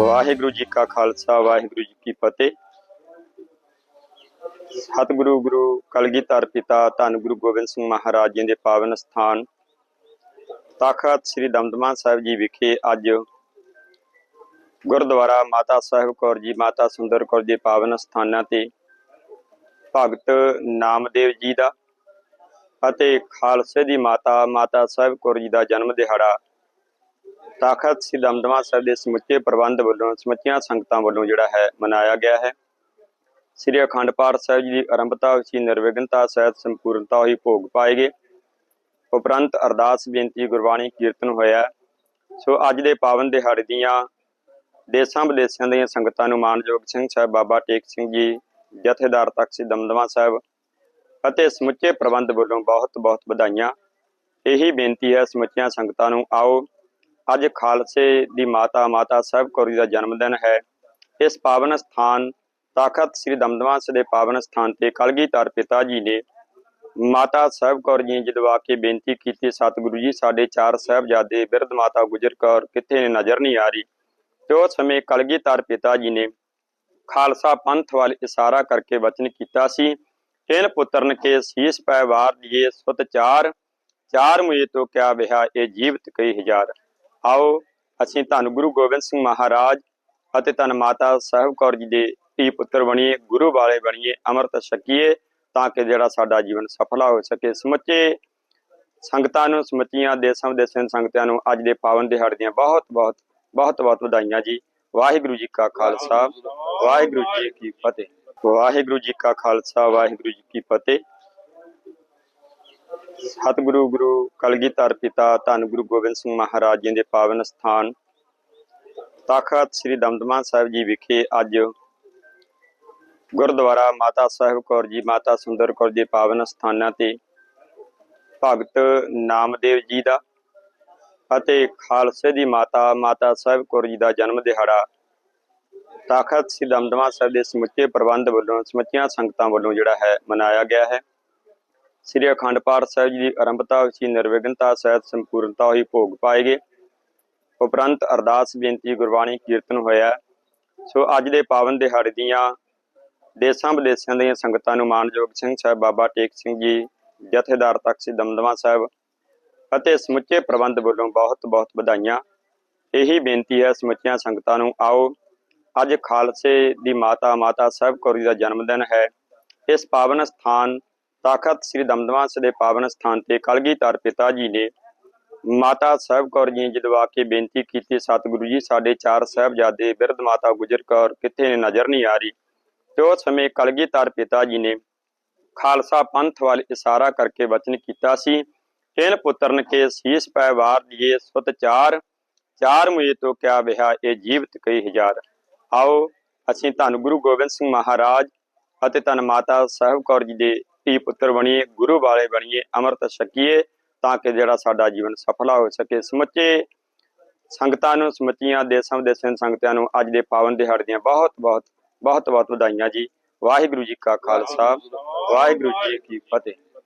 ਵਾਹਿਗੁਰੂ ਜੀ ਕਾ ਖਾਲਸਾ, ਵਾਹਿਗੁਰੂ ਜੀ ਕੀ ਫਤਿਹ। ਸਤਿਗੁਰੂ, ਗੁਰੂ ਕਲਗੀਧਰ ਪਿਤਾ ਧੰਨ ਗੁਰੂ ਗੋਬਿੰਦ ਸਿੰਘ ਮਹਾਰਾਜ ਜੀ ਦੇ ਪਾਵਨ ਸਥਾਨ ਤਖਤ ਸ੍ਰੀ ਦਮਦਮਾ ਸਾਹਿਬ ਜੀ ਵਿਖੇ ਅੱਜ ਗੁਰਦੁਆਰਾ ਮਾਤਾ ਸਾਹਿਬ ਕੌਰ ਜੀ, ਮਾਤਾ ਸੁੰਦਰ ਕੌਰ ਜੀ ਪਾਵਨ ਸਥਾਨਾਂ ਤੇ ਭਗਤ ਨਾਮਦੇਵ ਜੀ ਦਾ ਅਤੇ ਖਾਲਸੇ ਦੀ ਮਾਤਾ ਮਾਤਾ ਸਾਹਿਬ ਕੌਰ ਜੀ ਦਾ ਜਨਮ ਦਿਹਾੜਾ ਤਾਕਤ ਸ੍ਰੀ ਦਮਦਮਾ ਸਾਹਿਬ ਦੇ ਸਮੁੱਚੇ ਪ੍ਰਬੰਧ ਵੱਲੋਂ, ਸਮੁੱਚੀਆਂ ਸੰਗਤਾਂ ਵੱਲੋਂ ਜਿਹੜਾ ਹੈ ਮਨਾਇਆ ਗਿਆ ਹੈ। ਸ੍ਰੀ ਅਖੰਡ ਪਾਠ ਸਾਹਿਬ ਜੀ ਦੀ ਆਰੰਭਤਾ ਹੋਈ ਨਿਰਵਿਘਨਤਾ ਸਹਿਤ ਸੰਪੂਰਨਤਾ ਹੋਈ, ਭੋਗ ਪਾਏ ਗਏ। ਉਪਰੰਤ ਅਰਦਾਸ ਬੇਨਤੀ, ਗੁਰਬਾਣੀ ਕੀਰਤਨ ਹੋਇਆ ਸੋ ਅੱਜ ਦੇ ਪਾਵਨ ਦਿਹਾੜੇ ਦੀਆਂ ਦੇਸਾਂ ਵਿਦੇਸਾਂ ਦੀਆਂ ਸੰਗਤਾਂ ਨੂੰ ਮਾਨਯੋਗ ਸਿੰਘ ਸਾਹਿਬ ਬਾਬਾ ਟੇਕ ਸਿੰਘ ਜੀ, ਜਥੇਦਾਰ ਤਖਤ ਸ੍ਰੀ ਦਮਦਮਾ ਸਾਹਿਬ ਅਤੇ ਸਮੁੱਚੇ ਪ੍ਰਬੰਧ ਵੱਲੋਂ ਬਹੁਤ ਬਹੁਤ ਵਧਾਈਆਂ। ਇਹੀ ਬੇਨਤੀ ਹੈ, ਸਮੁੱਚੀਆਂ ਸੰਗਤਾਂ ਨੂੰ ਆਓ। ਅੱਜ ਖਾਲਸੇ ਦੀ ਮਾਤਾ ਮਾਤਾ ਸਾਹਿਬ ਕੌਰ ਜੀ ਦਾ ਜਨਮ ਦਿਨ ਹੈ। ਇਸ ਪਾਵਨ ਸਥਾਨ ਤਖਤ ਸ੍ਰੀ ਦਮਦਮਾ ਦੇ ਪਾਵਨ ਸਥਾਨ ਤੇ ਕਲਗੀਧਰ ਪਿਤਾ ਜੀ ਨੇ ਮਾਤਾ ਸਾਹਿਬ ਕੌਰ ਜੀ ਜਦਵਾ ਕੇ ਬੇਨਤੀ ਕੀਤੀ, ਸਤਿਗੁਰੂ ਜੀ, ਸਾਡੇ ਚਾਰ ਸਾਹਿਬਜ਼ਾਦੇ ਬਿਰਧ ਮਾਤਾ ਗੁਜਰ ਕੌਰ ਕਿੱਥੇ ਨੇ ਨਜ਼ਰ ਨਹੀਂ ਆ ਰਹੀ। ਤੇ ਉਸ ਸਮੇਂ ਕਲਗੀਧਰ ਪਿਤਾ ਜੀ ਨੇ ਖਾਲਸਾ ਪੰਥ ਵੱਲ ਇਸ਼ਾਰਾ ਕਰਕੇ ਵਚਨ ਕੀਤਾ ਸੀ, ਤਿੰਨ ਪੁੱਤਰਨ ਕੇ ਸੀਸ ਪੈ ਵਾਰ ਦੀਏ, ਸੁਤ ਚਾਰ ਚਾਰ ਮੁਏ ਤੋਂ ਕਿਆ ਵਿਹਾ ਇਹ ਜੀਵਤ ਕਈ ਹਜ਼ਾਰ। ਆਓ, ਅਸੀਂ ਧੰਨ ਗੁਰੂ ਗੋਬਿੰਦ ਸਿੰਘ ਮਹਾਰਾਜ ਅਤੇ ਧੰਨ ਮਾਤਾ ਸਾਹਿਬ ਕੌਰ ਜੀ ਦੇ ਧੀ ਪੁੱਤਰ ਬਣੀਏ, ਗੁਰੂ ਵਾਲੇ ਬਣੀਏ, ਅੰਮ੍ਰਿਤ ਛਕੀਏ, ਤਾਂ ਕਿ ਜਿਹੜਾ ਸਾਡਾ ਜੀਵਨ ਸਫਲਾ ਹੋ ਸਕੇ। ਸਮੁੱਚੇ ਸੰਗਤਾਂ ਨੂੰ, ਸਮੁੱਚੀਆਂ ਦੇਸਾਂ ਵਿਦੇਸਾਂ ਸੰਗਤਾਂ ਨੂੰ ਅੱਜ ਦੇ ਪਾਵਨ ਦਿਹਾੜੇ ਦੀਆਂ ਬਹੁਤ ਬਹੁਤ ਬਹੁਤ ਬਹੁਤ ਵਧਾਈਆਂ ਜੀ। ਵਾਹਿਗੁਰੂ ਜੀ ਕਾ ਖਾਲਸਾ, ਵਾਹਿਗੁਰੂ ਜੀ ਕੀ ਫਤਿਹ। ਵਾਹਿਗੁਰੂ ਜੀ ਕਾ ਖਾਲਸਾ, ਵਾਹਿਗੁਰੂ ਜੀ ਕੀ ਫਤਿਹ। ਸਤਿਗੁਰੂ ਗੁਰੂ ਕਲਗੀਧਰ ਪਿਤਾ ਧੰਨ ਗੁਰੂ ਗੋਬਿੰਦ ਸਿੰਘ ਮਹਾਰਾਜ ਜੀ ਦੇ ਪਾਵਨ ਸਥਾਨ ਤਾਖਤ ਸ੍ਰੀ ਦਮਦਮਾ ਸਾਹਿਬ ਜੀ ਵਿਖੇ ਅੱਜ ਗੁਰਦੁਆਰਾ ਮਾਤਾ ਸਾਹਿਬ ਕੌਰ ਜੀ, ਮਾਤਾ ਸੁੰਦਰ ਕੌਰ ਜੀ ਪਾਵਨ ਸਥਾਨਾਂ ਤੇ ਭਗਤ ਨਾਮਦੇਵ ਜੀ ਦਾ ਅਤੇ ਖਾਲਸੇ ਦੀ ਮਾਤਾ ਮਾਤਾ ਸਾਹਿਬ ਕੌਰ ਜੀ ਦਾ ਜਨਮ ਦਿਹਾੜਾ ਤਾਖਤ ਸ੍ਰੀ ਦਮਦਮਾ ਸਾਹਿਬ ਦੇ ਸਮੁੱਚੇ ਪ੍ਰਬੰਧ ਵੱਲੋਂ, ਸਮੁੱਚੀਆਂ ਸੰਗਤਾਂ ਵੱਲੋਂ ਜਿਹੜਾ ਹੈ ਮਨਾਇਆ ਗਿਆ ਹੈ। ਸ੍ਰੀ ਅਖੰਡ ਪਾਠ ਸਾਹਿਬ ਜੀ ਦੀ ਆਰੰਭਤਾ ਹੋਈ ਸੀ, ਨਿਰਵਿਘਨਤਾ ਸਹਿਤ ਸੰਪੂਰਨਤਾ ਹੋਈ, ਭੋਗ ਪਾਏ ਗਏ। ਉਪਰੰਤ ਅਰਦਾਸ ਬੇਨਤੀ, ਗੁਰਬਾਣੀ ਕੀਰਤਨ ਹੋਇਆ ਸੋ ਅੱਜ ਦੇ ਪਾਵਨ ਦਿਹਾੜੇ ਦੀਆਂ ਦੇਸਾਂ ਵਿਦੇਸਾਂ ਦੀਆਂ ਸੰਗਤਾਂ ਨੂੰ ਮਾਨਯੋਗ ਸਿੰਘ ਸਾਹਿਬ, ਬਾਬਾ ਟੇਕ ਸਿੰਘ ਜੀ, ਜਥੇਦਾਰ ਤਖਤ ਦਮਦਮਾ ਸਾਹਿਬ ਅਤੇ ਸਮੁੱਚੇ ਪ੍ਰਬੰਧ ਵੱਲੋਂ ਬਹੁਤ ਬਹੁਤ ਵਧਾਈਆਂ। ਇਹੀ ਬੇਨਤੀ ਹੈ, ਸਮੁੱਚੀਆਂ ਸੰਗਤਾਂ ਨੂੰ ਆਓ। ਅੱਜ ਖਾਲਸੇ ਦੀ ਮਾਤਾ ਮਾਤਾ ਸਾਹਿਬ ਕੌਰ ਜੀ ਦਾ ਜਨਮ ਦਿਨ ਹੈ। ਇਸ ਪਾਵਨ ਸਥਾਨ ਤਖਤ ਸ੍ਰੀ ਦਮਦਮਾ ਦੇ ਪਾਵਨ ਸਥਾਨ ਤੇ ਕਲਗੀਧਰ ਪਿਤਾ ਜੀ ਨੇ ਮਾਤਾ ਸਾਹਿਬ ਕੌਰ ਜੀ ਜਦਵਾ ਕੇ ਬੇਨਤੀ ਕੀਤੀ, ਸਤਿਗੁਰੂ ਜੀ, ਸਾਡੇ ਚਾਰ ਸਾਹਿਬਜ਼ਾਦੇ ਬਿਰਧ ਮਾਤਾ ਗੁਜਰ ਕੌਰ ਕਿੱਥੇ ਨੇ? ਨਜ਼ਰ ਨਹੀਂ ਆ ਰਹੀ। ਤੇ ਉਸ ਸਮੇਂ ਕਲਗੀਧਰ ਪਿਤਾ ਜੀ ਨੇ ਖਾਲਸਾ ਪੰਥ ਵੱਲ ਇਸ਼ਾਰਾ ਕਰਕੇ ਵਚਨ ਕੀਤਾ ਸੀ, ਤਿੰਨ ਪੁੱਤਰਨ ਕੇ ਸੀਸ ਪੈ ਵਾਰ ਦੀਏ, ਸੁਤ ਚਾਰ ਚਾਰ ਮੁਏ ਤੋਂ ਕਿਆ ਵਿਹਾ, ਇਹ ਜੀਵਤ ਕਈ ਹਜ਼ਾਰ। ਆਓ, ਅਸੀਂ ਧੰਨ ਗੁਰੂ ਗੋਬਿੰਦ ਸਿੰਘ ਮਹਾਰਾਜ ਅਤੇ ਧੰਨ ਮਾਤਾ ਸਾਹਿਬ ਕੌਰ ਜੀ ਦੇ ਧੀ ਪੁੱਤਰ ਬਣੀਏ, ਗੁਰੂ ਵਾਲੇ ਬਣੀਏ, ਅੰਮ੍ਰਿਤ ਛਕੀਏ ਤਾਂ ਕਿ ਜਿਹੜਾ ਸਾਡਾ ਜੀਵਨ ਸਫਲਾ ਹੋ ਸਕੇ। ਸਮੁੱਚੇ ਸੰਗਤਾਂ ਨੂੰ, ਸਮੁੱਚੀਆਂ ਦੇਸਾਂ ਵਿਦੇਸਾਂ ਸੰਗਤਾਂ ਨੂੰ ਅੱਜ ਦੇ ਪਾਵਨ ਦਿਹਾੜੇ ਦੀਆਂ ਬਹੁਤ ਬਹੁਤ ਬਹੁਤ ਬਹੁਤ ਵਧਾਈਆਂ ਜੀ। ਵਾਹਿਗੁਰੂ ਜੀ ਕਾ ਖਾਲਸਾ, ਵਾਹਿਗੁਰੂ ਜੀ ਕੀ ਫਤਿਹ।